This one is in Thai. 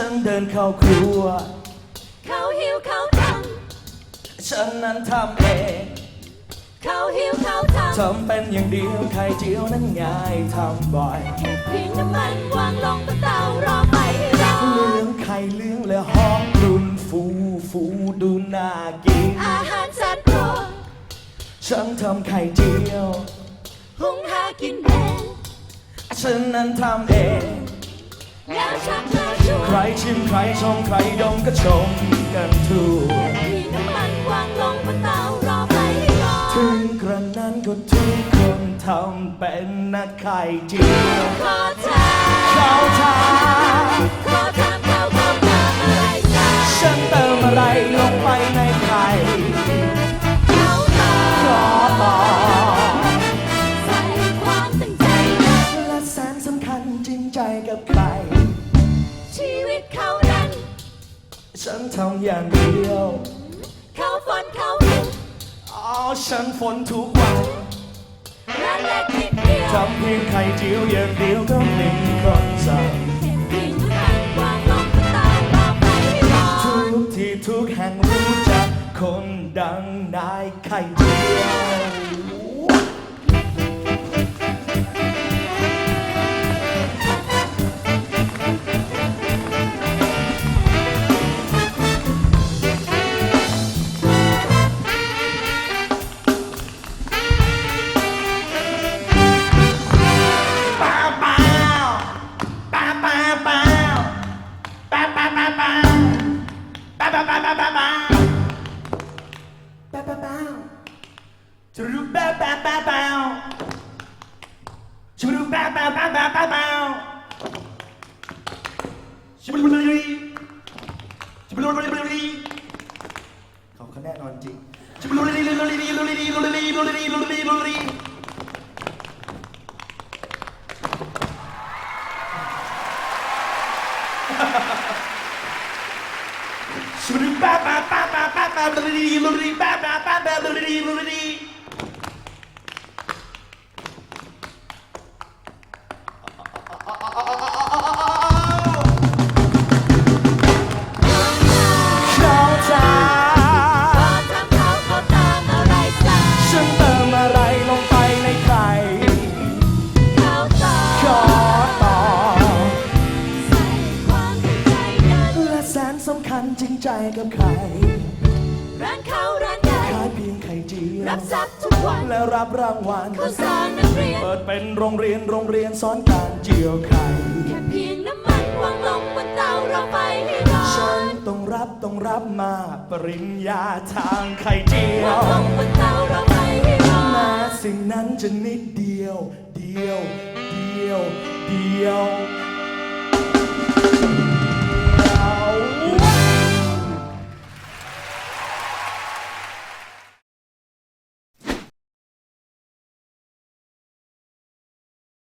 ฉันเดินเข้าครัว เขาหิวเขาทฉันนั้นทำเองเขาหิวเขาททำเป็นอย่างเดียวไข่เจียวนั้นง่ายทำบ่อยำแค่พิงน้ำมันวางลงบนเตารอไฟร้อน เลี้ยงไข่เลี้ยงและหอมกลุ่นฟูฟูดูน่ากิน อาหารสัตว์โปรดฉันทำไข่เจียว หุงหากินเอง ฉันนั้นทำเอง ใครชิมใครชมใครดมก็ชมกันทั่วที่น้ำมันวางลงบนเตารอไปร้อนถึงกระนั้นก็ทุกคนทำเป็นนักไข่จียวขอทานขอทานขอทานเขาบอกมาอะไรฉันเติมอะไรลง ฉันทำอย่างเดียว เขาฝนเขาฝนอ๋อฉันฝนทุกวันและเล็กนิดเดียวทำเพียงไข่เจียวอย่างเดียวก็มีคนสั่งเห็นทิ้งทางวางลงตาตาไปไม่พอทุกที่ทุกแห่งรู้จักคนดังนายไข่เจียว Bow, bow, bow. Choo-doo, bow, bow, bow, bow. Choo-doo, bow, bow, bow, bow, bow, bow. Shibbly, shibbly, เขาเขาแน่นอนจริงชิบลุลีลุลีลุลีลุลีลุลีลุลีลุลีชิบลุบ้าบ้าบ้าบ้าบ้าบ้าลุลีลุลีบ้า แบบดูดีดูดีสำคัญจริงใจกับใครรักเขา รับทรัพย์ทุกวันและรับรางวัลเขาสอนนักเรียนเปิดเป็นโรงเรียนโรงเรียนสอนการเจียวไข่แค่เพียงน้ำมันวางลงบนเตาเราไปให้ร้อฉันนต้องรับต้องรับมาปริญญาทางไข่เจียวางลงบนเตาเราไปให้ร้อนแม้สิ่งนั้นจะนิดเดียว เดียว เดียว เดียว